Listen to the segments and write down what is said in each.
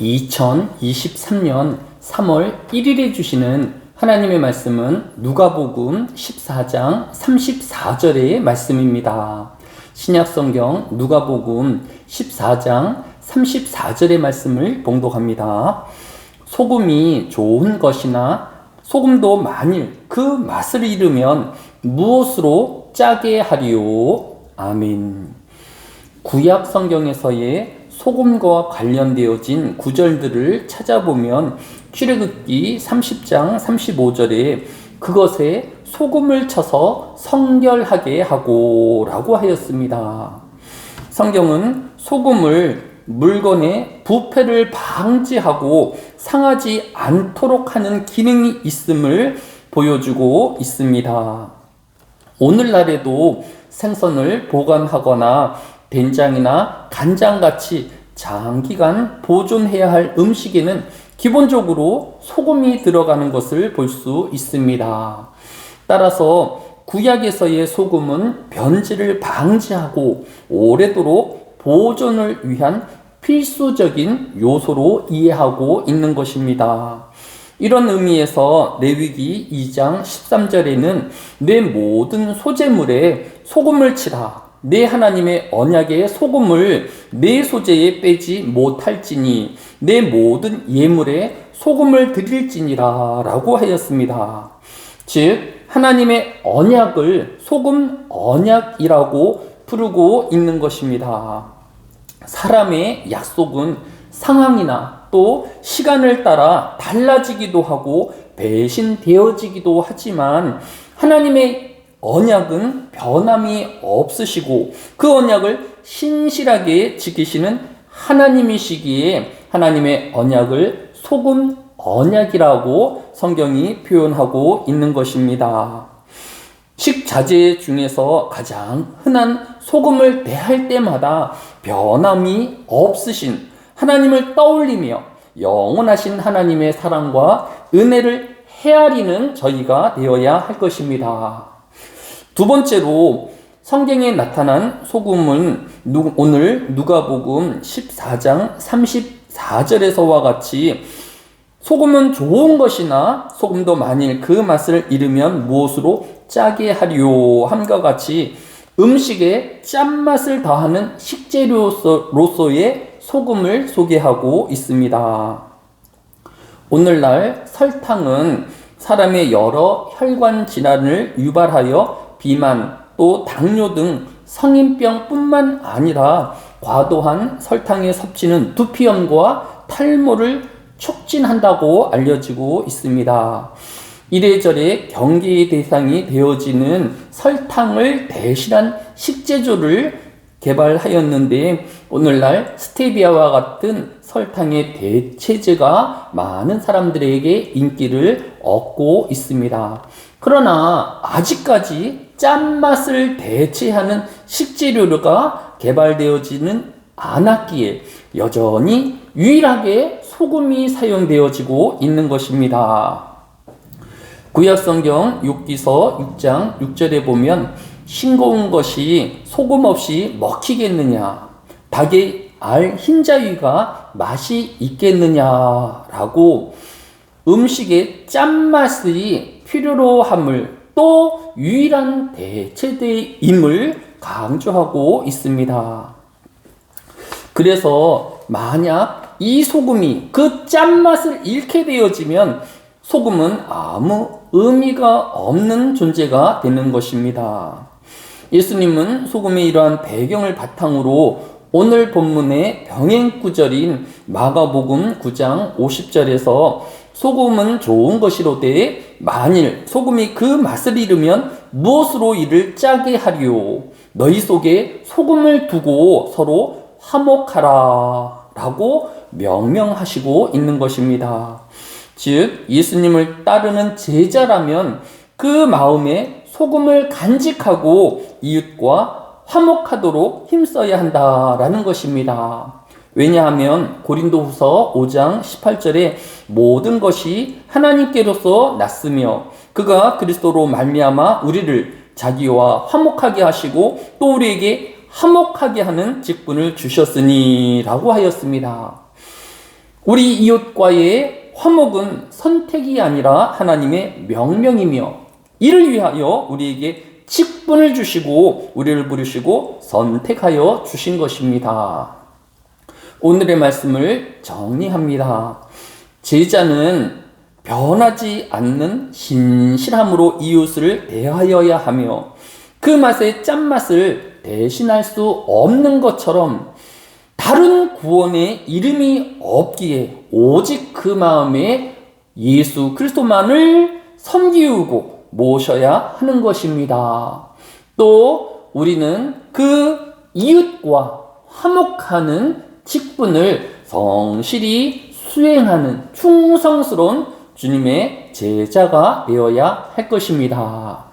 2023년 3월 1일에 주시는 하나님의 말씀은 누가복음 14장 34절의 말씀입니다. 신약성경 누가복음 14장 34절의 말씀을 봉독합니다. 소금이 좋은 것이나 소금도 만일 그 맛을 잃으면 무엇으로 짜게 하리요? 아멘. 구약 성경에서의 소금과 관련되어진 구절들을 찾아보면 출애굽기 30장 35절에 그것에 소금을 쳐서 성결하게 하고라고 하였습니다. 성경은 소금을 물건의 부패를 방지하고 상하지 않도록 하는 기능이 있음을 보여주고 있습니다. 오늘날에도 생선을 보관하거나 된장이나 간장 같이 장기간 보존해야 할 음식에는 기본적으로 소금이 들어가는 것을 볼 수 있습니다. 따라서 구약에서의 소금은 변질을 방지하고 오래도록 보존을 위한 필수적인 요소로 이해하고 있는 것입니다. 이런 의미에서 레위기 2장 13절에는 내 모든 소재물에 소금을 치라. 내 하나님의 언약의 소금을 내 소재에 빼지 못할지니 내 모든 예물에 소금을 드릴지니라 라고 하였습니다. 즉 하나님의 언약을 소금 언약이라고 부르고 있는 것입니다. 사람의 약속은 상황이나 또 시간을 따라 달라지기도 하고 배신되어지기도 하지만 하나님의 언약은 변함이 없으시고 그 언약을 신실하게 지키시는 하나님이시기에 하나님의 언약을 소금 언약이라고 성경이 표현하고 있는 것입니다. 식자재 중에서 가장 흔한 소금을 대할 때마다 변함이 없으신 하나님을 떠올리며 영원하신 하나님의 사랑과 은혜를 헤아리는 저희가 되어야 할 것입니다. 두 번째로 성경에 나타난 소금은 오늘 누가복음 14장 34절에서와 같이 소금은 좋은 것이나 소금도 만일 그 맛을 잃으면 무엇으로 짜게 하리요 함과 같이 음식에 짠맛을 더하는 식재료로서의 소금을 소개하고 있습니다. 오늘날 설탕은 사람의 여러 혈관 질환을 유발하여 비만 또 당뇨 등 성인병뿐만 아니라 과도한 설탕의 섭취는 두피염과 탈모를 촉진한다고 알려지고 있습니다. 이래저래 경계의 대상이 되어지는 설탕을 대신한 식재료를 개발하였는데 오늘날 스테비아와 같은 설탕의 대체제가 많은 사람들에게 인기를 얻고 있습니다. 그러나 아직까지 짠맛을 대체하는 식재료가 개발되어지는 않았기에 여전히 유일하게 소금이 사용되어지고 있는 것입니다. 구약성경 6기서 6장 6절에 보면 싱거운 것이 소금 없이 먹히겠느냐 닭의 알 흰자위가 맛이 있겠느냐라고 음식의 짠맛이 필요로 함을 또 유일한 대체대임을 강조하고 있습니다. 그래서 만약 이 소금이 그 짠맛을 잃게 되어지면 소금은 아무 의미가 없는 존재가 되는 것입니다. 예수님은 소금의 이러한 배경을 바탕으로 오늘 본문의 병행 구절인 마가복음 9장 50절에서 소금은 좋은 것이로되 만일 소금이 그 맛을 잃으면 무엇으로 이를 짜게 하리요 너희 속에 소금을 두고 서로 화목하라 라고 명명하시고 있는 것입니다. 즉 예수님을 따르는 제자라면 그 마음에 소금을 간직하고 이웃과 화목하도록 힘써야 한다라는 것입니다. 왜냐하면 고린도후서 5장 18절에 모든 것이 하나님께로서 났으며 그가 그리스도로 말미암아 우리를 자기와 화목하게 하시고 또 우리에게 화목하게 하는 직분을 주셨으니라고 하였습니다. 우리 이웃과의 화목은 선택이 아니라 하나님의 명령이며 이를 위하여 우리에게 직분을 주시고 우리를 부르시고 선택하여 주신 것입니다. 오늘의 말씀을 정리합니다. 제자는 변하지 않는 신실함으로 이웃을 대하여야 하며 그 맛의 짠맛을 대신할 수 없는 것처럼 다른 구원의 이름이 없기에 오직 그 마음에 예수 그리스도만을 섬기우고 모셔야 하는 것입니다. 또 우리는 그 이웃과 화목하는 직분을 성실히 수행하는 충성스러운 주님의 제자가 되어야 할 것입니다.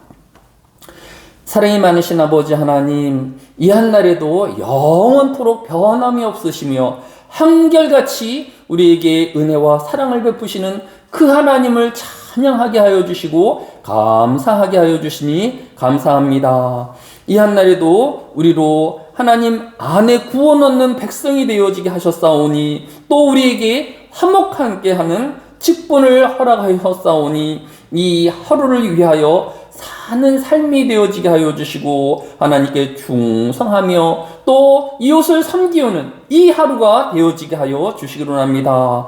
사랑이 많으신 아버지 하나님, 이 한날에도 영원토록 변함이 없으시며 한결같이 우리에게 은혜와 사랑을 베푸시는 그 하나님을 찬양하게 하여 주시고 감사하게 하여 주시니 감사합니다. 이 한날에도 우리로 하나님 안에 구원 얻는 백성이 되어지게 하셨사오니 또 우리에게 화목하게 하는 직분을 허락하였사오니 이 하루를 위하여 사는 삶이 되어지게 하여 주시고 하나님께 충성하며 또 이웃을 섬기우는 이 하루가 되어지게 하여 주시기로 합니다.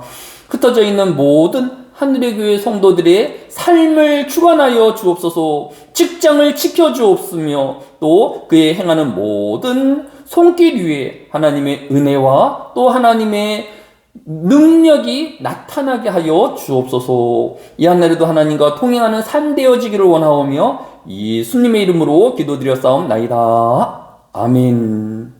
흩어져 있는 모든 하늘의 교회 성도들의 삶을 주관하여 주옵소서 직장을 지켜 주옵으며 또 그의 행하는 모든 손길 위에 하나님의 은혜와 또 하나님의 능력이 나타나게 하여 주옵소서. 이 한날에도 하나님과 통행하는 삶 되어지기를 원하오며 예수님의 이름으로 기도드려 싸움나이다. 아멘.